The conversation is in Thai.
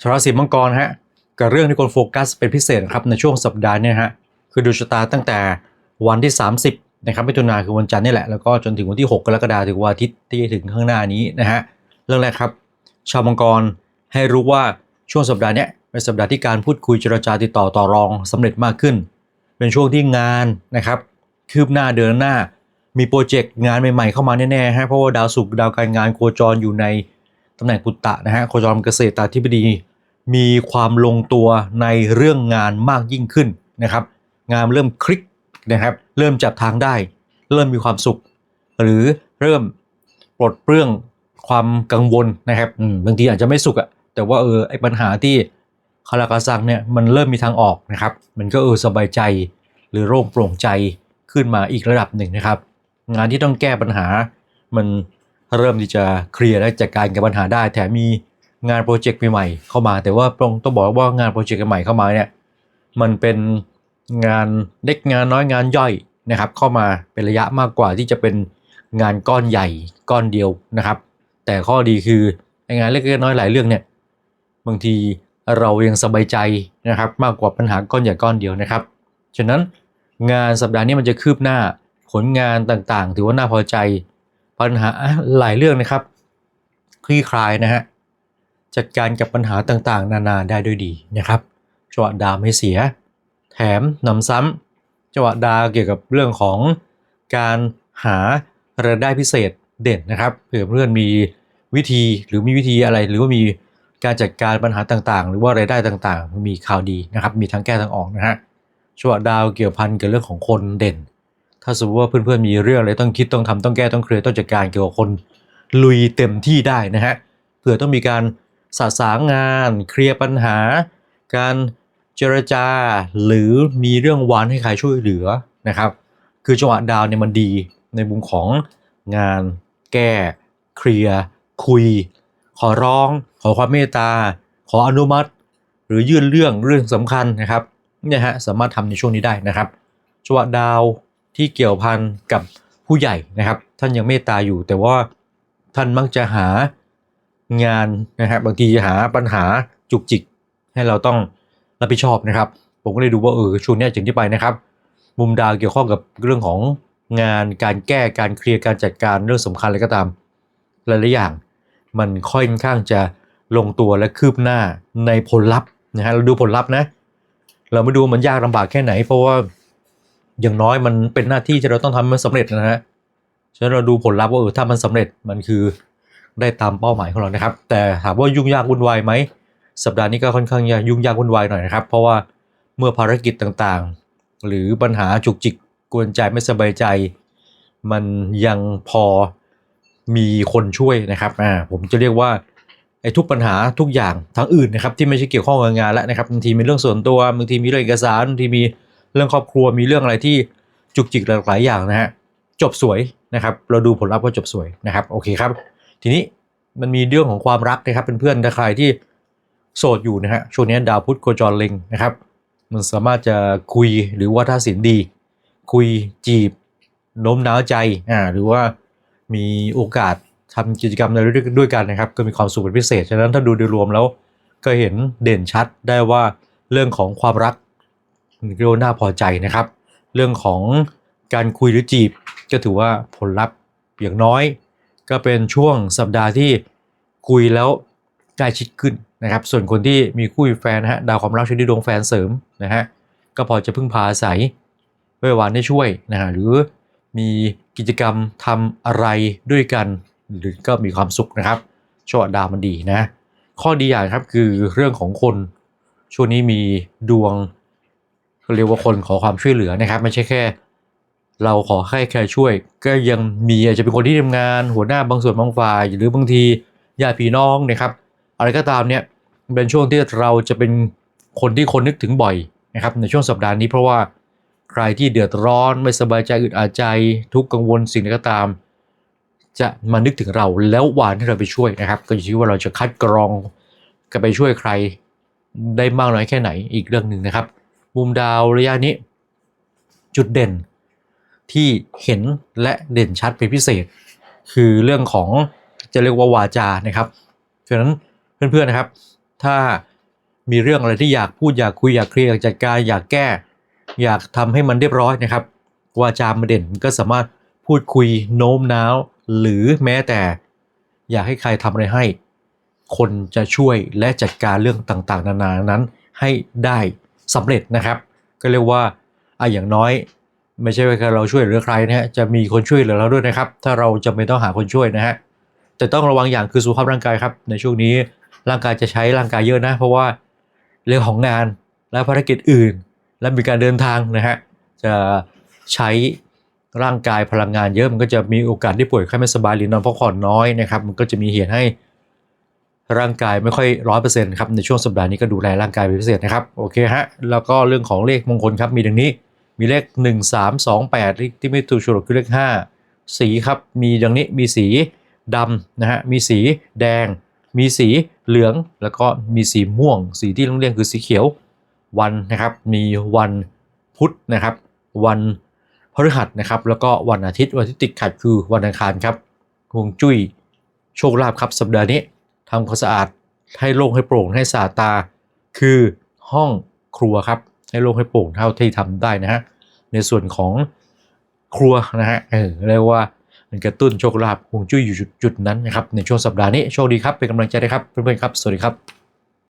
ชาวราศีมังกรฮะกับเรื่องที่คนโฟกัสเป็นพิเศษครับในช่วงสัปดาห์นี้ฮะคือดูชะตาตั้งแต่วันที่ 30นะครับมิถุนาคือวันจันทร์นี่แหละแล้วก็จนถึงวันที่ 6 กรกฎาคมถึงวันอาทิตย์ที่ถึงข้างหน้านี้นะฮะเรื่องแรกครับชาวมังกรให้รู้ว่าช่วงสัปดาห์นี้เป็นสัปดาห์ที่การพูดคุยเจรจาติดต่อต่อรองสำเร็จมากขึ้น เป็นช่วงที่งานนะครับคืบหน้าเดินหน้า มีโปรเจกต์งานใหม่ๆเข้ามาแน่ๆฮะเพราะว่าดาวศุกร์ดาวการงานโคจรอยู่ในตำแหน่งปุตตะนะฮะโคจรเกษตรตาธิบดี มีความลงตัวในเรื่องงานมากยิ่งขึ้นนะครับ งานเริ่มคลิกนะครับ เริ่มจับทางได้ เริ่มมีความสุข หรือเริ่มปลดเปลื้องความกังวลนะครับบางทีอาจจะไม่สุขอะแต่ว่าเออไอ้ปัญหาที่คาราคาซังเนี่ยมันเริ่มมีทางออกนะครับ มันก็เออสบายใจ หรือโล่งโปร่งใจขึ้นมาอีกระดับหนึ่งนะครับ งานที่ต้องแก้ปัญหา มันเริ่มที่จะเคลียร์และจัดการกับปัญหาได้ แถมมี งานโปรเจกต์ใหม่ๆเข้ามา แต่ว่าต้องต้องบอกว่างานโปรเจกต์ใหม่เข้ามาเนี่ยมันเป็นงานเล็กงานน้อยงานย่อยนะครับ เข้ามาเป็นระยะมากกว่าที่จะเป็นงานก้อนใหญ่ก้อนเดียวนะครับ แต่ข้อดีคืองานเล็กน้อยหลายเรื่องเนี่ยบางทีเรายังสบายใจนะครับ มากกว่าปัญหาก้อนใหญ่ก้อนเดียวนะครับ ฉะนั้นงานสัปดาห์นี้มันจะคืบหน้าผลงานต่างๆ ถือว่าน่าพอใจปัญหาหลายเรื่องนะครับ คลี่คลายนะฮะ จัดการกับปัญหาต่างๆ นานาได้ด้วยดีนะครับจังหวะดาวไม่เสีย แถมนำซ้ำจังหวะดาวเกี่ยวกับเรื่องของการหารายได้พิเศษเด่นนะครับเผื่อเพื่อนมีวิธีหรือมีวิธีอะไรหรือว่ามีการจัดการปัญหาต่างๆ หรือว่ารายได้ต่างๆ มีข่าวดีนะครับ มีทั้งแก้ทั้งออกนะฮะจังหวะดาวเกี่ยวพันกับเรื่องของคนเด่น ถ้าสมมติว่าเพื่อนๆมีเรื่องอะไรต้องคิดต้องทำต้องแก้ต้องเคลียร์ต้องจัดการเกี่ยวกับคนลุยเต็มที่ได้นะฮะเผื่อต้องมีการ สะสางงาน เคลียร์ปัญหา การเจรจา หรือมีเรื่องวานให้ใครช่วยเหลือนะครับ คือจังหวะดาวเนี่ยมันดีในมุมของงาน แก้ เคลียร์ คุย ขอร้อง ขอความเมตตา ขออนุมัติ หรือยื่นเรื่องเรื่องสำคัญนะครับเนี่ยฮะสามารถทำในช่วงนี้ได้นะครับจังหวะดาวที่เกี่ยวพันกับผู้ใหญ่นะครับ ท่านยังเมตตาอยู่แต่ว่าท่านมักจะหา งานนะครับบางทีหาปัญหาจุกจิก ให้เราต้องรับผิดชอบนะครับ ผมก็เลยดูว่าเออช่วงนี้จึงที่ไปนะครับ มุมดาวเกี่ยวข้องกับเรื่องของงานการแก้การเคลียร์การจัดการเรื่องสำคัญอะไรก็ตามหลายๆอย่าง มันค่อนข้างจะลงตัวและคืบหน้าในผลลัพธ์นะฮะเราดูผลลัพธ์นะ เราไม่ดูมันยากลำบากแค่ไหน เพราะว่าอย่างน้อยมันเป็นหน้าที่ที่เราต้องทำให้มันสำเร็จนะฮะฉะนั้นเราดูผลลัพธ์ว่าเออถ้ามันสำเร็จมันคือ ได้ตามเป้าหมายของเรานะครับ แต่ถามว่ายุ่งยากวุ่นวายไหมสัปดาห์นี้ก็ค่อนข้างยุ่งยากวุ่นวายหน่อยนะครับ เพราะว่าเมื่อภารกิจต่างๆ หรือปัญหาจุกจิกกวนใจไม่สบายใจ มันยังพอมีคนช่วยนะครับอ่าผมจะเรียกว่าไอ้ทุกปัญหาทุกอย่างทั้งอื่นนะครับที่ไม่ใช่เกี่ยวข้องกับงานแล้วนะครับบางทีมีเรื่องส่วนตัวบางทีมีเรื่องเอกสารบางทีมีเรื่องครอบครัวมีเรื่องอะไรที่จุกจิกหลายๆอย่างนะฮะจบสวยนะครับ เราดูผลลัพธ์ก็จบสวยนะครับ โอเคครับ ทีนี้มันมีเรื่องของความรักนะครับเพื่อนๆถ้าใครที่โสดอยู่นะฮะช่วงนี้ดาวพุธโคจรเล็งนะครับ มันสามารถจะคุยหรือว่าถ้าสินดี คุยจีบโน้มน้าวใจอ่าหรือว่ามีโอกาสทำกิจกรรมอะไรด้วยกันนะครับ ก็มีความสุขเป็นพิเศษฉะนั้นถ้าดูโดยรวมแล้วก็เห็นเด่นชัดได้ว่าเรื่องของความรักเรียกว่าน่าพอใจนะครับ เรื่องของการคุยหรือจีบก็ถือว่าผลลัพธ์อย่างน้อย ก็เป็นช่วงสัปดาห์ที่คุยแล้วใกล้ชิดขึ้นนะครับ ส่วนคนที่มีคู่มีแฟนฮะดาวความรักชนิดดวงแฟนเสริมนะฮะก็พอจะพึ่งพาอาศัยเววานได้ช่วยนะฮะหรือมีกิจกรรมทำอะไรด้วยกัน หรือก็มีความสุขนะครับช่วงดาวมันดีนะ ข้อดีอย่างครับคือเรื่องของคนช่วงนี้มีดวงเรียกว่าคนขอความช่วยเหลือนะครับ ไม่ใช่แค่ เราขอให้ใครช่วย ก็ยังมีอาจจะเป็นคนที่ทำงาน หัวหน้าบางส่วนบางฝ่าย หรือบางทีญาติพี่น้องนะครับอะไรก็ตามเนี่ยเป็นช่วงที่เราจะเป็นคนที่คนนึกถึงบ่อยนะครับในช่วงสัปดาห์นี้เพราะว่าใครที่เดือดร้อนไม่สบายใจอึดอัดใจ ทุกข์กังวลสิ่งใดก็ตาม จะมานึกถึงเราแล้วหวานให้เราไปช่วยนะครับ ก็อยู่ที่ว่าเราจะคัดกรองกันไปช่วยใครได้มากน้อยแค่ไหนอีกเรื่องหนึ่งนะครับมุมดาวระยะนี้ จุดเด่น ที่เห็นและเด่นชัดเป็นพิเศษ คือเรื่องของจะเรียกว่าวาจานะครับฉะนั้นเพื่อนๆนะครับ ถ้ามีเรื่องอะไรที่อยากพูดอยากคุยอยากเคลียร์อยากจัดการอยากแก้ อยากทำให้มันเรียบร้อยนะครับ วาจามาเด่นก็สามารถพูดคุยโน้มน้าว หรือแม้แต่ อยากให้ใครทำอะไรให้ คนจะช่วยและจัดการเรื่องต่างๆ นานานั้นให้ได้สำเร็จนะครับ ก็เรียกว่าอะอย่างน้อย ไม่ใช่ว่าแค่เราช่วยเหลือใครนะฮะจะมีคนช่วยเหลือเราด้วยนะครับ ถ้าเราจะไม่ต้องหาคนช่วยนะฮะแต่ต้องระวังอย่างคือสุขภาพร่างกายครับ ในช่วงนี้ร่างกายจะใช้ร่างกายเยอะนะ เพราะว่าเรื่องของงานและภารกิจอื่น และมีการเดินทางนะฮะจะใช้ร่างกายพลังงานเยอะมันก็จะมีโอกาสที่ป่วยไข้ไม่สบายหรือนอนพักผ่อนน้อยนะครับมันก็จะมีเหตุให้ร่างกายไม่ค่อยร้อยเปอร์เซ็นต์ครับในช่วงสัปดาห์นี้ก็ดูแลร่างกายเป็นพิเศษนะครับโอเคฮะแล้วก็เรื่องของเลขมงคลครับมีดังนี้ มีเลข 1 3 2 8 ที่ไม่ถูกฉลกคือเลข 5 สีครับ มีดังนี้มีสีดำนะฮะ มีสีแดง มีสีเหลือง แล้วก็มีสีม่วง สีที่ต้องเรียกคือสีเขียว วันนะครับ มีวันพุธนะครับ วันพฤหัสนะครับ แล้วก็วันอาทิตย์วันที่ติดขัดคือวันอังคารครับฮวงจุ้ยโชคลาภครับสัปดาห์นี้ทำความสะอาดให้โล่งให้โปร่งให้สะอาดตา คือห้องครัวครับให้โล่งให้โปร่งเท่าที่ทำได้นะฮะ ในส่วนของครัวนะฮะเออเรียกว่ามันกระตุ้นโชคลาภฮวงจุ้ยอยู่จุดนั้นนะครับในช่วงสัปดาห์นี้โชคดีครับเป็นกำลังใจนะครับเพื่อนๆครับ สวัสดีครับ